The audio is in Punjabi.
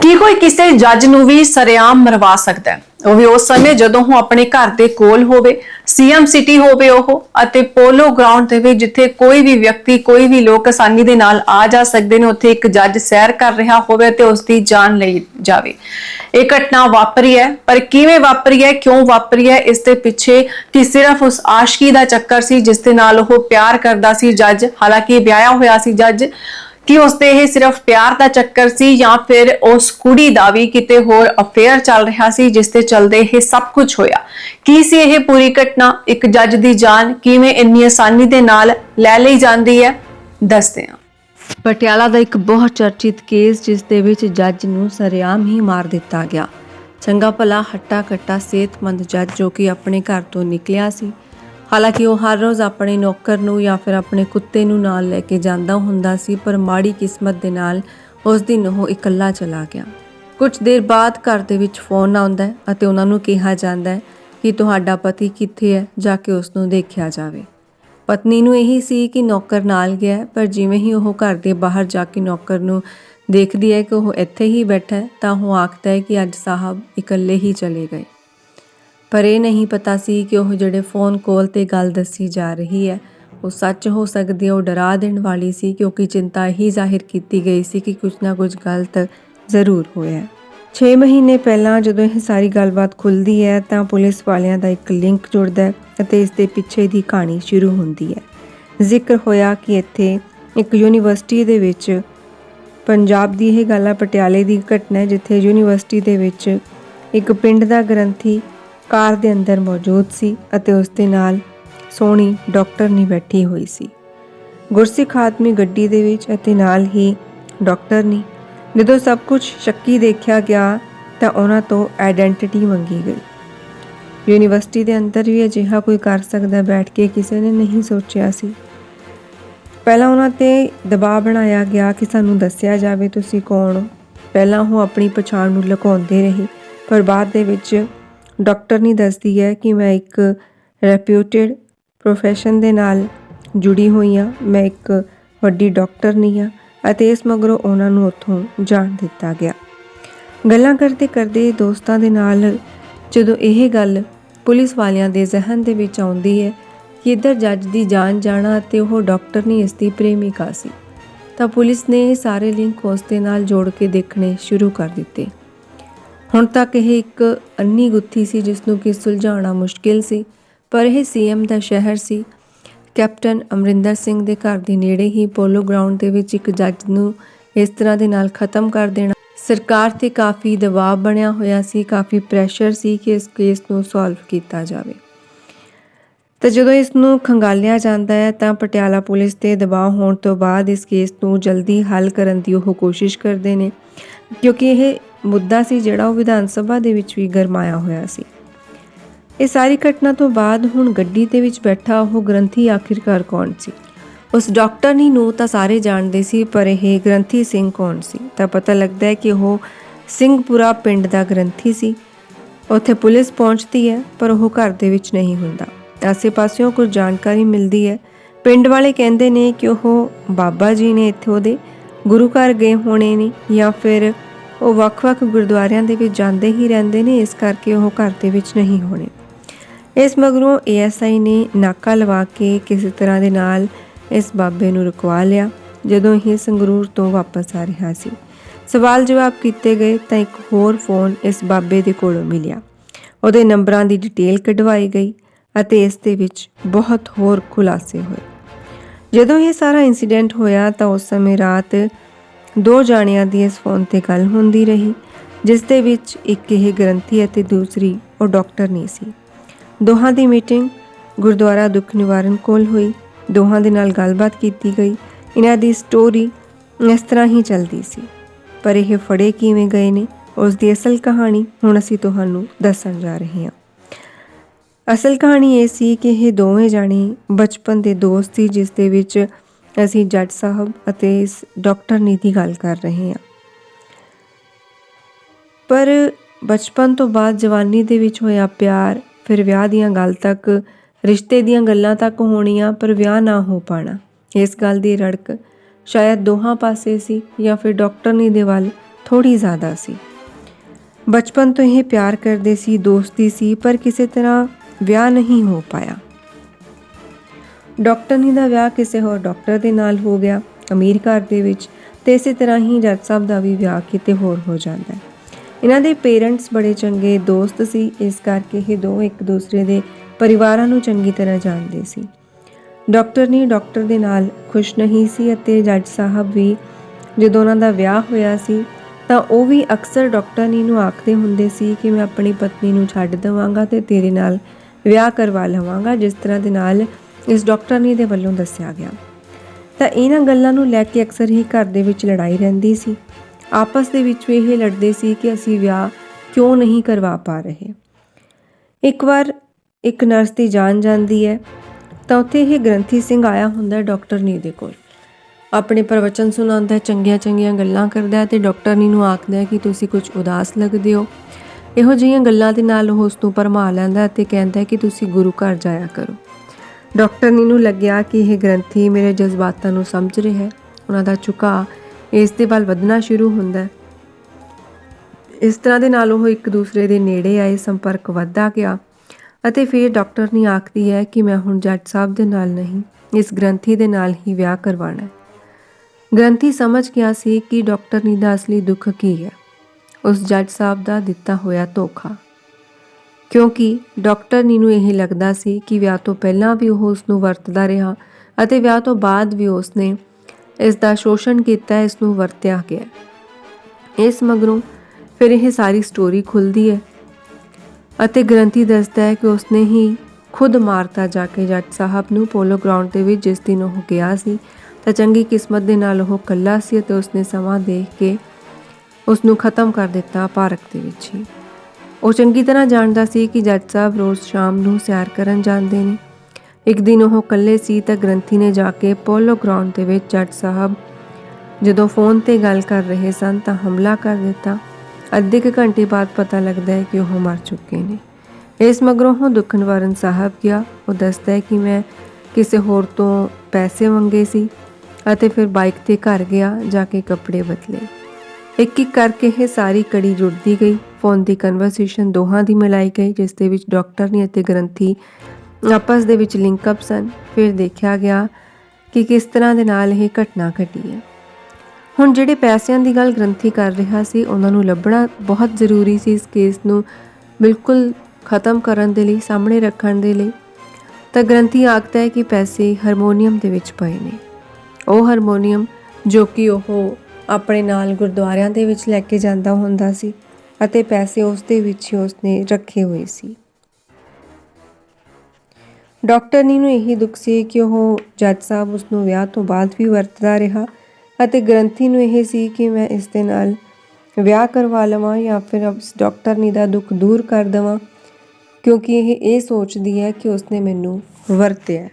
ਕੀ ਕੋਈ ਕਿਸੇ ਜੱਜ ਨੂੰ ਵੀ ਸਰੇਆਮ ਮਰਵਾ ਸਕਦਾ ਹੈ? ਉਹ ਵੀ ਉਸ ਸਮੇਂ ਜਦੋਂ ਉਹ ਆਪਣੇ ਘਰ ਦੇ ਕੋਲ ਹੋਵੇ, ਸੀਐਮ ਸਿਟੀ ਹੋਵੇ ਉਹ, ਅਤੇ ਪੋਲੋ ਗਰਾਊਂਡ ਦੇ ਵਿੱਚ ਜਿੱਥੇ ਕੋਈ ਵੀ ਵਿਅਕਤੀ, ਕੋਈ ਵੀ ਲੋਕ ਆਸਾਨੀ ਦੇ ਨਾਲ ਆ ਜਾ ਸਕਦੇ ਨੇ, ਉੱਥੇ ਇੱਕ ਜੱਜ ਸੈਰ ਕਰ ਰਿਹਾ ਹੋਵੇ ਤੇ ਉਸ ਦੀ ਜਾਨ ਲਈ ਜਾਵੇ। ਇਹ ਘਟਨਾ ਵਾਪਰੀ ਹੈ, ਪਰ ਕਿਵੇਂ ਵਾਪਰੀ ਹੈ, ਕਿਉਂ ਵਾਪਰੀ ਹੈ, ਇਸ ਦੇ ਪਿੱਛੇ ਕਿ ਸਿਰਫ ਉਸ ਆਸ਼ਕੀ ਦਾ ਚੱਕਰ ਸੀ, ਜਿਸ ਦੇ ਨਾਲ ਉਹ ਪਿਆਰ ਕਰਦਾ ਸੀ ਜੱਜ, ਹਾਲਾਂਕਿ ਵਿਆਹਿਆ ਹੋਇਆ ਸੀ ਜੱਜ ਕਿ ਉਸ ਤੇ ਇਹ ਸਿਰਫ ਪਿਆਰ ਦਾ ਚੱਕਰ ਸੀ ਜਾਂ ਫਿਰ ਉਸ ਕੁੜੀ ਦਾ ਵੀ ਕਿਤੇ ਹੋਰ ਅਫੇਅਰ ਚੱਲ ਰਿਹਾ ਸੀ, ਜਿਸ ਤੇ ਚਲਦੇ ਇਹ ਸਭ ਕੁਝ ਹੋਇਆ। ਕੀ ਸੀ ਇਹ ਪੂਰੀ ਘਟਨਾ? ਇੱਕ ਜੱਜ ਦੀ ਜਾਨ ਕਿਵੇਂ ਇੰਨੀ ਆਸਾਨੀ ਦੇ ਨਾਲ ਲੈ ਲਈ ਜਾਂਦੀ ਹੈ? ਦੱਸਦੇ ਹਾਂ। ਪਟਿਆਲਾ ਦਾ ਇੱਕ ਬਹੁਤ ਚਰਚਿਤ ਕੇਸ, ਜਿਸ ਦੇ ਵਿੱਚ ਜੱਜ ਨੂੰ ਸਰਿਆਮ ਹੀ ਮਾਰ ਦਿੱਤਾ ਗਿਆ। ਚੰਗਾ ਭਲਾ ਹੱਟਾ ਕੱਟਾ ਸਿਹਤਮੰਦ ਜੱਜ ਜੋ ਕਿ ਆਪਣੇ ਘਰ ਤੋਂ ਨਿਕਲਿਆ ਸੀ ਹਾਲਾਂਕਿ ਉਹ ਹਰ ਰੋਜ਼ ਆਪਣੇ ਨੌਕਰ ਨੂੰ ਜਾਂ ਫਿਰ ਆਪਣੇ ਕੁੱਤੇ ਨੂੰ ਨਾਲ ਲੈ ਕੇ ਜਾਂਦਾ ਹੁੰਦਾ ਸੀ, ਪਰ ਮਾੜੀ ਕਿਸਮਤ ਦੇ ਨਾਲ ਉਸ ਦਿਨ ਉਹ ਇਕੱਲਾ ਚਲਾ ਗਿਆ। ਕੁਝ ਦੇਰ ਬਾਅਦ ਘਰ ਦੇ ਵਿੱਚ ਫੋਨ ਆਉਂਦਾ ਹੈ ਅਤੇ ਉਹਨਾਂ ਨੂੰ ਕਿਹਾ ਜਾਂਦਾ ਹੈ ਕਿ ਤੁਹਾਡਾ ਪਤੀ ਕਿੱਥੇ ਹੈ, ਜਾ ਕੇ ਉਸ ਨੂੰ ਦੇਖਿਆ ਜਾਵੇ। ਪਤਨੀ ਨੂੰ ਇਹੀ ਸੀ ਕਿ ਨੌਕਰ ਨਾਲ ਗਿਆ ਪਰ ਜਿਵੇਂ ਹੀ ਉਹ ਘਰ ਦੇ ਬਾਹਰ ਜਾ ਕੇ ਨੌਕਰ ਨੂੰ ਦੇਖਦੀ ਹੈ ਕਿ ਉਹ ਇੱਥੇ ਹੀ ਬੈਠਾ ਹੈ, ਤਾਂ ਉਹ ਆਖਦਾ ਹੈ ਕਿ ਅੱਜ ਸਾਹਿਬ ਇਕੱਲੇ ਹੀ ਚਲੇ ਗਏ। ਪਰ ਇਹ ਨਹੀਂ ਪਤਾ ਸੀ ਕਿ ਉਹ ਜਿਹੜੇ ਫੋਨ ਕਾਲ ਤੇ ਗੱਲ ਦੱਸੀ ਜਾ ਰਹੀ ਹੈ, ਉਹ ਸੱਚ ਹੋ ਸਕਦੀ ਹੈ, ਉਹ ਡਰਾ ਦੇਣ ਵਾਲੀ ਸੀ, ਕਿਉਂਕਿ ਚਿੰਤਾ ਹੀ ਜ਼ਾਹਿਰ ਕੀਤੀ ਗਈ ਸੀ ਕਿ ਕੁਝ ਨਾ ਕੁਝ ਗਲਤ ਜ਼ਰੂਰ ਹੋਇਆ ਹੈ। 6 ਮਹੀਨੇ ਪਹਿਲਾਂ ਜਦੋਂ ਇਹ ਸਾਰੀ ਗੱਲਬਾਤ ਖੁੱਲਦੀ ਹੈ, ਤਾਂ ਪੁਲਿਸ ਵਾਲਿਆਂ ਦਾ ਇੱਕ ਲਿੰਕ ਜੁੜਦਾ ਹੈ ਅਤੇ ਇਸ ਦੇ ਪਿੱਛੇ ਦੀ ਕਹਾਣੀ ਸ਼ੁਰੂ ਹੁੰਦੀ ਹੈ। ਜ਼ਿਕਰ ਹੋਇਆ ਕਿ ਇੱਥੇ ਇੱਕ ਯੂਨੀਵਰਸਿਟੀ ਦੇ ਵਿੱਚ ਪੰਜਾਬ ਦੀ ਇਹ ਗੱਲ ਹੈ ਪਟਿਆਲੇ ਦੀ ਘਟਨਾ ਜਿੱਥੇ ਯੂਨੀਵਰਸਿਟੀ ਦੇ ਵਿੱਚ ਇੱਕ ਪਿੰਡ ਦਾ ਗ੍ਰੰਥੀ ਕਾਰ ਦੇ ਅੰਦਰ ਮੌਜੂਦ ਸੀ ਅਤੇ ਉਸ ਦੇ ਨਾਲ ਸੋਹਣੀ ਡਾਕਟਰ ਨਹੀਂ ਬੈਠੀ ਹੋਈ ਸੀ। ਗੁਰਸਿੱਖ ਆਦਮੀ ਗੱਡੀ ਦੇ ਵਿੱਚ ਅਤੇ ਨਾਲ ਹੀ ਡਾਕਟਰ ਨਹੀਂ ਜਦੋਂ ਸਭ ਕੁਝ ਸ਼ੱਕੀ ਦੇਖਿਆ ਗਿਆ ਤਾਂ ਉਹਨਾਂ ਤੋਂ ਆਇਡੈਂਟੀਟੀ ਮੰਗੀ ਗਈ। ਯੂਨੀਵਰਸਿਟੀ ਦੇ ਅੰਦਰ ਵੀ ਅਜਿਹਾ ਕੋਈ ਕਰ ਸਕਦਾ ਬੈਠ ਕੇ ਕਿਸੇ ਨੇ ਨਹੀਂ ਸੋਚਿਆ ਸੀ। ਪਹਿਲਾਂ ਉਹਨਾਂ ਤੇ ਦਬਾਅ ਬਣਾਇਆ ਗਿਆ ਕਿ ਸਾਨੂੰ ਦੱਸਿਆ ਜਾਵੇ ਤੁਸੀਂ ਕੌਣ ਹੋ। ਪਹਿਲਾਂ ਉਹ ਆਪਣੀ ਪਛਾਣ ਨੂੰ ਲੁਕਾਉਂਦੇ ਰਹੇ, ਪਰ ਬਾਅਦ ਦੇ ਵਿੱਚ ਡਾਕਟਰ ਨਹੀਂ ਦੱਸਦੀ ਹੈ ਕਿ ਮੈਂ ਇੱਕ ਰੈਪਿਊਟਡ ਪ੍ਰੋਫੈਸ਼ਨ ਦੇ ਨਾਲ ਜੁੜੀ ਹੋਈ ਹਾਂ। ਮੈਂ ਇੱਕ ਵੱਡੀ ਡਾਕਟਰ ਨਹੀਂ ਹਾਂ ਅਤੇ ਇਸ ਮਗਰੋਂ ਉਹਨਾਂ ਨੂੰ ਉੱਥੋਂ ਜਾਣ ਦਿੱਤਾ ਗਿਆ। ਗੱਲਾਂ ਕਰਦੇ ਕਰਦੇ ਦੋਸਤਾਂ ਦੇ ਨਾਲ ਜਦੋਂ ਇਹ ਗੱਲ ਪੁਲਿਸ ਵਾਲਿਆਂ ਦੇ ਜ਼ਿਹਨ ਦੇ ਵਿੱਚ ਆਉਂਦੀ ਹੈ ਕਿ ਇੱਧਰ ਜੱਜ ਦੀ ਜਾਨ ਜਾਣਾ ਅਤੇ ਉਹ ਡਾਕਟਰ ਨਹੀਂ, ਇਸ ਦੀ ਪ੍ਰੇਮਿਕਾ ਸੀ, ਤਾਂ ਪੁਲਿਸ ਨੇ ਸਾਰੇ ਲਿੰਕ ਉਸ ਦੇ ਨਾਲ ਜੋੜ ਕੇ ਦੇਖਣੇ ਸ਼ੁਰੂ ਕਰ ਦਿੱਤੇ। ਹੁਣ ਤੱਕ ਇਹ ਇੱਕ ਅੰਨੀ ਗੁੱਥੀ ਸੀ, ਜਿਸ ਨੂੰ ਕਿ ਸੁਲਝਾਉਣਾ ਮੁਸ਼ਕਿਲ ਸੀ। ਪਰ ਇਹ ਸੀਐਮ ਦਾ ਸ਼ਹਿਰ ਸੀ। ਕੈਪਟਨ ਅਮਰਿੰਦਰ ਸਿੰਘ ਦੇ ਘਰ ਦੇ ਨੇੜੇ ਹੀ ਪੋਲੋ ਗਰਾਊਂਡ ਦੇ ਵਿੱਚ ਇੱਕ ਜੱਜ ਨੂੰ ਇਸ ਤਰ੍ਹਾਂ ਦੇ ਨਾਲ ਖਤਮ ਕਰ ਦੇਣਾ। ਸਰਕਾਰ ਤੇ ਕਾਫੀ ਦਬਾਅ ਬਣਿਆ ਹੋਇਆ ਸੀ, ਕਾਫੀ ਪ੍ਰੈਸ਼ਰ ਸੀ ਕਿ ਇਸ ਕੇਸ ਨੂੰ ਸੋਲਵ ਕੀਤਾ ਜਾਵੇ। ਤਾਂ ਜਦੋਂ ਇਸ ਨੂੰ ਖੰਗਾਲਿਆ ਜਾਂਦਾ ਹੈ, ਤਾਂ ਪਟਿਆਲਾ ਪੁਲਿਸ ਤੇ ਦਬਾਅ ਹੋਣ ਤੋਂ ਬਾਅਦ ਇਸ ਕੇਸ ਨੂੰ ਜਲਦੀ ਹੱਲ ਕਰਨ ਦੀ ਉਹ ਕੋਸ਼ਿਸ਼ ਕਰਦੇ ਨੇ। ਕਿਉਂਕਿ ਇਹ ਮੁੱਦਾ ਸੀ ਜਿਹੜਾ ਉਹ ਵਿਧਾਨ ਸਭਾ ਦੇ ਵਿੱਚ ਵੀ ਗਰਮਾਇਆ ਹੋਇਆ ਸੀ। ਇਹ ਸਾਰੀ ਘਟਨਾ ਤੋਂ ਬਾਅਦ ਹੁਣ ਗੱਡੀ ਦੇ ਵਿੱਚ ਬੈਠਾ ਉਹ ਗ੍ਰੰਥੀ ਆਖਿਰਕਾਰ ਕੌਣ ਸੀ? ਉਸ ਡਾਕਟਰਨੀ ਨੂੰ ਤਾਂ ਸਾਰੇ ਜਾਣਦੇ ਸੀ, ਪਰ ਇਹ ਗ੍ਰੰਥੀ ਸਿੰਘ ਕੌਣ ਸੀ? ਤਾਂ ਪਤਾ ਲੱਗਦਾ ਹੈ ਕਿ ਉਹ ਸਿੰਘਪੁਰਾ ਪਿੰਡ ਦਾ ਗ੍ਰੰਥੀ ਸੀ। ਉੱਥੇ ਪੁਲਿਸ ਪਹੁੰਚਦੀ ਹੈ, ਪਰ ਉਹ ਘਰ ਦੇ ਵਿੱਚ ਨਹੀਂ ਹੁੰਦਾ। ਆਸੇ-ਪਾਸਿਓਂ ਕੁਝ ਜਾਣਕਾਰੀ ਮਿਲਦੀ ਹੈ। ਪਿੰਡ ਵਾਲੇ ਕਹਿੰਦੇ ਨੇ ਕਿ ਉਹ ਬਾਬਾ ਜੀ ਨੇ ਇੱਥੋਂ ਦੇ ਗੁਰੂ ਘਰ ਗਏ ਹੋਣੇ ਨੇ ਜਾਂ ਫਿਰ ਉਹ ਵੱਖ-ਵੱਖ ਗੁਰਦੁਆਰਿਆਂ ਦੇ ਵਿੱਚ ਜਾਂਦੇ ਹੀ ਰਹਿੰਦੇ ਨੇ, ਇਸ ਕਰਕੇ ਉਹ ਘਰ ਦੇ ਵਿੱਚ ਨਹੀਂ ਹੋਣੇ। ਇਸ ਮਗਰੋਂ ਏਐਸਆਈ ਨੇ ਨਾਕਾ ਲਵਾ ਕੇ ਕਿਸੇ ਤਰ੍ਹਾਂ ਦੇ ਨਾਲ ਇਸ ਬਾਬੇ ਨੂੰ ਰੁਕਵਾ ਲਿਆ, ਜਦੋਂ ਇਹ ਸੰਗਰੂਰ ਤੋਂ ਵਾਪਸ ਆ ਰਿਹਾ ਸੀ। ਸਵਾਲ ਜਵਾਬ ਕੀਤੇ ਗਏ ਤਾਂ ਇੱਕ ਹੋਰ ਫੋਨ ਇਸ ਬਾਬੇ ਦੇ ਕੋਲੋਂ ਮਿਲਿਆ। ਉਹਦੇ ਨੰਬਰਾਂ ਦੀ ਡਿਟੇਲ ਕਢਵਾਈ ਗਈ ਅਤੇ ਇਸ ਦੇ ਵਿੱਚ ਬਹੁਤ ਹੋਰ ਖੁਲਾਸੇ ਹੋਏ। ਜਦੋਂ ਇਹ ਸਾਰਾ ਇਨਸੀਡੈਂਟ ਹੋਇਆ ਤਾਂ ਉਸ ਸਮੇਂ ਰਾਤ ਦੋ ਜਾਣਿਆਂ ਦੀ ਇਸ ਫੋਨ ਤੇ ਗੱਲ ਹੁੰਦੀ ਰਹੀ, ਜਿਸ ਦੇ ਵਿੱਚ ਇੱਕ ਇਹ ਗ੍ਰੰਥੀ ਅਤੇ ਦੂਸਰੀ ਉਹ ਡਾਕਟਰ ਨਹੀਂ ਸੀ। ਦੋਹਾਂ ਦੀ ਮੀਟਿੰਗ ਗੁਰਦੁਆਰਾ ਦੁੱਖ ਨਿਵਾਰਨ ਕੋਲ ਹੋਈ। ਦੋਹਾਂ ਦੇ ਨਾਲ ਗੱਲਬਾਤ ਕੀਤੀ ਗਈ। ਇਹਨਾਂ ਦੀ ਸਟੋਰੀ ਇਸ ਤਰ੍ਹਾਂ ਹੀ ਚੱਲਦੀ ਸੀ। ਪਰ ਇਹ ਫੜੇ ਕਿਵੇਂ ਗਏ ਨੇ, ਉਸ ਦੀ ਅਸਲ ਕਹਾਣੀ ਹੁਣ ਅਸੀਂ ਤੁਹਾਨੂੰ ਦੱਸਣ ਜਾ ਰਹੇ ਹਾਂ। ਅਸਲ ਕਹਾਣੀ ਇਹ ਸੀ ਕਿ ਇਹ ਦੋਵੇਂ ਜਾਣੇ ਬਚਪਨ ਦੇ ਦੋਸਤ ਸੀ, ਜਿਸ ਦੇ ਵਿੱਚ ਅਸੀਂ ਜੱਜ ਸਾਹਿਬ ਅਤੇ ਇਸ ਡਾਕਟਰ ਨੀ ਦੀ ਗੱਲ ਕਰ ਰਹੇ ਹਾਂ। ਪਰ ਬਚਪਨ ਤੋਂ ਬਾਅਦ ਜਵਾਨੀ ਦੇ ਵਿੱਚ ਹੋਇਆ ਪਿਆਰ, ਫਿਰ ਵਿਆਹ ਦੀਆਂ ਗੱਲ ਤੱਕ, ਰਿਸ਼ਤੇ ਦੀਆਂ ਗੱਲਾਂ ਤੱਕ ਹੋਣੀਆਂ, ਪਰ ਵਿਆਹ ਨਾ ਹੋ ਪਾਣਾ। ਇਸ ਗੱਲ ਦੀ ਰੜਕ ਸ਼ਾਇਦ ਦੋਹਾਂ ਪਾਸੇ ਸੀ ਜਾਂ ਫਿਰ ਡਾਕਟਰ ਨੀ ਦੇ ਵੱਲ ਥੋੜੀ ਜ਼ਿਆਦਾ ਸੀ। ਬਚਪਨ ਤੋਂ ਇਹ ਪਿਆਰ ਕਰਦੇ ਸੀ, ਦੋਸਤੀ ਸੀ, ਪਰ ਕਿਸੇ ਤਰ੍ਹਾਂ ਵਿਆਹ ਨਹੀਂ ਹੋ ਪਾਇਆ। ਡਾਕਟਰਨੀ ਦਾ ਵਿਆਹ ਕਿਸੇ ਹੋਰ ਡਾਕਟਰ ਦੇ ਨਾਲ ਹੋ ਗਿਆ, ਅਮੀਰ ਘਰ ਦੇ ਵਿੱਚ, ਤੇ ਇਸੇ ਤਰ੍ਹਾਂ ਹੀ ਜੱਜ ਸਾਹਿਬ ਦਾ ਵੀ ਵਿਆਹ ਕਿਤੇ ਹੋਰ ਹੋ ਜਾਂਦਾ ਹੈ। ਇਹਨਾਂ ਦੇ ਪੇਰੈਂਟਸ ਬੜੇ ਚੰਗੇ ਦੋਸਤ ਸੀ, ਇਸ ਕਰਕੇ ਇਹ ਦੋ ਇੱਕ ਦੂਸਰੇ ਦੇ ਪਰਿਵਾਰਾਂ ਨੂੰ ਚੰਗੀ ਤਰ੍ਹਾਂ ਜਾਣਦੇ ਸੀ। ਡਾਕਟਰਨੀ ਡਾਕਟਰ ਦੇ ਨਾਲ ਖੁਸ਼ ਨਹੀਂ ਸੀ ਅਤੇ ਜੱਜ ਸਾਹਿਬ ਵੀ ਜਦੋਂ ਉਹਨਾਂ ਦਾ ਵਿਆਹ ਹੋਇਆ ਸੀ, ਤਾਂ ਉਹ ਵੀ ਅਕਸਰ ਡਾਕਟਰਨੀ ਨੂੰ ਆਖਦੇ ਹੁੰਦੇ ਸੀ ਕਿ ਮੈਂ ਆਪਣੀ ਪਤਨੀ ਨੂੰ ਛੱਡ ਦੇਵਾਂਗਾ ਤੇ ਤੇਰੇ ਨਾਲ ਵਿਆਹ ਕਰਵਾ ਲਵਾਂਗਾ, ਜਿਸ ਤਰ੍ਹਾਂ ਦੇ ਨਾਲ ਇਸ ਡਾਕਟਰਨੀ ਦੇ ਵੱਲੋਂ ਦੱਸਿਆ ਗਿਆ। ਤਾਂ ਇਹਨਾਂ ਗੱਲਾਂ ਨੂੰ ਲੈ ਕੇ ਅਕਸਰ ਹੀ ਘਰ ਦੇ ਵਿੱਚ ਲੜਾਈ ਰਹਿੰਦੀ ਸੀ। ਆਪਸ ਦੇ ਵਿੱਚ ਵੀ ਇਹ ਲੜਦੇ ਸੀ ਕਿ ਅਸੀਂ ਵਿਆਹ ਕਿਉਂ ਨਹੀਂ ਕਰਵਾ ਪਾ ਰਹੇ। ਇੱਕ ਵਾਰ ਇੱਕ ਨਰਸ ਦੀ ਜਾਨ ਜਾਂਦੀ ਹੈ, ਤਾਂ ਉੱਥੇ ਇਹ ਗ੍ਰੰਥੀ ਸਿੰਘ ਆਇਆ ਹੁੰਦਾ ਹੈ ਡਾਕਟਰ ਨੀ ਦੇ ਕੋਲ। ਆਪਣੇ ਪ੍ਰਵਚਨ ਸੁਣਾਉਂਦਾ ਹੈ ਚੰਗੀਆਂ ਚੰਗੀਆਂ ਗੱਲਾਂ ਕਰਦਾ ਹੈ ਤੇ ਡਾਕਟਰ ਨੀ ਨੂੰ ਆਖਦਾ ਹੈ ਕਿ ਤੁਸੀਂ ਕੁਝ ਉਦਾਸ ਲੱਗਦੇ ਹੋ। ਇਹੋ ਜਿਹੀਆਂ ਗੱਲਾਂ ਦੇ ਨਾਲ ਉਹ ਉਸ ਨੂੰ ਭਰਮਾ ਲੈਂਦਾ ਹੈ ਤੇ ਕਹਿੰਦਾ ਹੈ ਕਿ ਤੁਸੀਂ ਗੁਰੂ ਘਰ ਜਾਇਆ ਕਰੋ। ਡਾਕਟਰ ਨੀ ਨੂੰ ਲੱਗਿਆ ਕਿ ਇਹ ਗ੍ਰੰਥੀ ਮੇਰੇ ਜਜ਼ਬਾਤਾਂ ਨੂੰ ਸਮਝ ਰਿਹਾ ਹੈ। ਉਹਨਾਂ ਦਾ ਝੁਕਾਅ ਇਸ ਦੇ ਵੱਲ ਵਧਣਾ ਸ਼ੁਰੂ ਹੁੰਦਾ ਹੈ। ਇਸ ਤਰ੍ਹਾਂ ਦੇ ਨਾਲ ਉਹ ਇੱਕ ਦੂਸਰੇ ਦੇ ਨੇੜੇ ਆਏ ਸੰਪਰਕ ਵੱਧਦਾ ਗਿਆ ਅਤੇ ਫਿਰ ਡਾਕਟਰ ਨੇ ਆਖਦੀ ਹੈ ਕਿ ਮੈਂ ਹੁਣ ਜੱਜ ਸਾਹਿਬ ਦੇ ਨਾਲ ਨਹੀਂ, ਇਸ ਗ੍ਰੰਥੀ ਦੇ ਨਾਲ ਹੀ ਵਿਆਹ ਕਰਵਾਉਣਾ ਹੈ। ਗ੍ਰੰਥੀ ਸਮਝ ਗਿਆ ਸੀ ਕਿ ਡਾਕਟਰ ਨੀ ਦਾ ਅਸਲੀ ਦੁੱਖ ਕੀ ਹੈ। ਉਸ ਜੱਜ ਸਾਹਿਬ ਦਾ ਦਿੱਤਾ ਹੋਇਆ ਧੋਖਾ। ਕਿਉਂਕਿ ਡਾਕਟਰ ਨੀ ਨੂੰ ਇਹ ਲੱਗਦਾ ਸੀ ਕਿ ਵਿਆਹ ਤੋਂ ਪਹਿਲਾਂ ਵੀ ਉਹ ਉਸ ਨੂੰ ਵਰਤਦਾ ਰਿਹਾ ਅਤੇ ਵਿਆਹ ਤੋਂ ਬਾਅਦ ਵੀ ਉਸ ਨੇ ਇਸ ਦਾ ਸ਼ੋਸ਼ਣ ਕੀਤਾ ਇਸ ਨੂੰ ਵਰਤਿਆ ਗਿਆ। ਇਸ ਮਗਰੋਂ ਫਿਰ ਇਹ ਸਾਰੀ ਸਟੋਰੀ ਖੁੱਲਦੀ ਹੈ ਅਤੇ ਗ੍ਰੰਥੀ ਦੱਸਦਾ ਹੈ ਕਿ ਉਸਨੇ ਹੀ ਖੁਦ ਮਾਰਤਾ ਜਾ ਕੇ ਜੱਜ ਸਾਹਿਬ ਨੂੰ ਪੋਲੋ ਗਰਾਊਂਡ ਦੇ ਵਿੱਚ, ਜਿਸ ਦਿਨ ਉਹ ਗਿਆ ਸੀ। ਤਾਂ ਚੰਗੀ ਕਿਸਮਤ ਦੇ ਨਾਲ ਉਹ ਕੱਲਾ ਸੀ ਅਤੇ ਉਸਨੇ ਸਮਾਂ ਦੇਖ ਕੇ ਉਸ ਨੂੰ ਖਤਮ ਕਰ ਦਿੱਤਾ ਪਾਰਕ ਦੇ ਵਿੱਚ ਹੀ। ਉਹ ਚੰਗੀ ਤਰ੍ਹਾਂ ਜਾਣਦਾ ਸੀ ਕਿ ਜੱਜ ਸਾਹਿਬ ਰੋਜ਼ ਸ਼ਾਮ ਨੂੰ ਸੈਰ ਕਰਨ ਜਾਂਦੇ ਨੇ। ਇੱਕ ਦਿਨ ਉਹ ਇਕੱਲੇ ਸੀ ਤਾਂ ਗ੍ਰੰਥੀ ਨੇ ਜਾ ਕੇ ਪੋਲੋ ਗਰਾਊਂਡ ਦੇ ਵਿੱਚ ਜੱਜ ਸਾਹਿਬ ਜਦੋਂ ਫੋਨ ਤੇ ਗੱਲ ਕਰ ਰਹੇ ਸਨ ਤਾਂ ਹਮਲਾ ਕਰ ਦਿੱਤਾ। ਅੱਧੇ ਕੁ ਘੰਟੇ ਬਾਅਦ ਪਤਾ ਲੱਗਦਾ ਹੈ ਕਿ ਉਹ ਮਰ ਚੁੱਕੇ ਨੇ। ਇਸ ਮਗਰੋਂ ਉਹ ਦੁੱਖ ਨਿਵਾਰਨ ਸਾਹਿਬ ਗਿਆ। ਉਹ ਦੱਸਦਾ ਹੈ ਕਿ ਮੈਂ ਕਿਸੇ ਹੋਰ ਤੋਂ ਪੈਸੇ ਮੰਗੇ ਸੀ ਅਤੇ ਫਿਰ ਬਾਈਕ ਤੇ ਘਰ ਗਿਆ, ਜਾ ਕੇ ਕੱਪੜੇ ਬਦਲੇ। ਇੱਕ ਇੱਕ ਕਰਕੇ ਇਹ ਸਾਰੀ ਕੜੀ ਜੁੜਦੀ ਗਈ। ਫੋਨ ਦੀ ਕਨਵਰਸੇਸ਼ਨ ਦੋਹਾਂ ਦੀ ਮਿਲਾਈ ਗਈ, ਜਿਸ ਦੇ ਵਿੱਚ ਡਾਕਟਰ ਨੇ ਅਤੇ ਗ੍ਰੰਥੀ ਆਪਸ ਦੇ ਵਿੱਚ ਲਿੰਕ ਅਪ ਸਨ। ਫਿਰ ਦੇਖਿਆ ਗਿਆ ਕਿ ਕਿਸ ਤਰ੍ਹਾਂ ਦੇ ਨਾਲ ਇਹ ਘਟਨਾ ਘਟੀ ਹੈ। ਹੁਣ ਜਿਹੜੇ ਪੈਸਿਆਂ ਦੀ ਗੱਲ ਗ੍ਰੰਥੀ ਕਰ ਰਿਹਾ ਸੀ, ਉਹਨਾਂ ਨੂੰ ਲੱਭਣਾ ਬਹੁਤ ਜ਼ਰੂਰੀ ਸੀ ਇਸ ਕੇਸ ਨੂੰ ਬਿਲਕੁਲ ਖਤਮ ਕਰਨ ਦੇ ਲਈ, ਸਾਹਮਣੇ ਰੱਖਣ ਦੇ ਲਈ। ਤਾਂ ਗ੍ਰੰਥੀ ਆਖਦਾ ਹੈ ਕਿ ਪੈਸੇ ਹਾਰਮੋਨੀਅਮ ਦੇ ਵਿੱਚ ਪਏ ਨੇ। ਉਹ ਹਾਰਮੋਨੀਅਮ ਜੋ ਕਿ ਉਹ ਆਪਣੇ ਨਾਲ ਗੁਰਦੁਆਰਿਆਂ ਦੇ ਵਿੱਚ ਲੈ ਕੇ ਜਾਂਦਾ ਹੁੰਦਾ ਸੀ। ਅਤੇ ਪੈਸੇ ਉਸ ਦੇ ਵਿੱਚ ਹੀ ਉਸਨੇ ਰੱਖੇ ਹੋਏ ਸੀ। ਡਾਕਟਰਨੀ ਨੂੰ ਇਹੀ ਦੁੱਖ ਸੀ ਕਿ ਉਹ ਜੱਜ ਸਾਹਿਬ ਉਸ ਨੂੰ ਵਿਆਹ ਤੋਂ ਬਾਅਦ ਵੀ ਵਰਤਦਾ ਰਿਹਾ ਅਤੇ ਗ੍ਰੰਥੀ ਨੂੰ ਇਹ ਸੀ ਕਿ ਮੈਂ ਇਸ ਦੇ ਨਾਲ ਵਿਆਹ ਕਰਵਾ ਲਵਾਂ ਜਾਂ ਫਿਰ ਉਸ ਡਾਕਟਰ ਦਾ ਦੁੱਖ ਦੂਰ ਕਰ ਦੇਵਾਂ, ਕਿਉਂਕਿ ਇਹ ਇਹ ਸੋਚਦੀ ਹੈ ਕਿ ਉਸਨੇ ਮੈਨੂੰ ਵਰਤਿਆ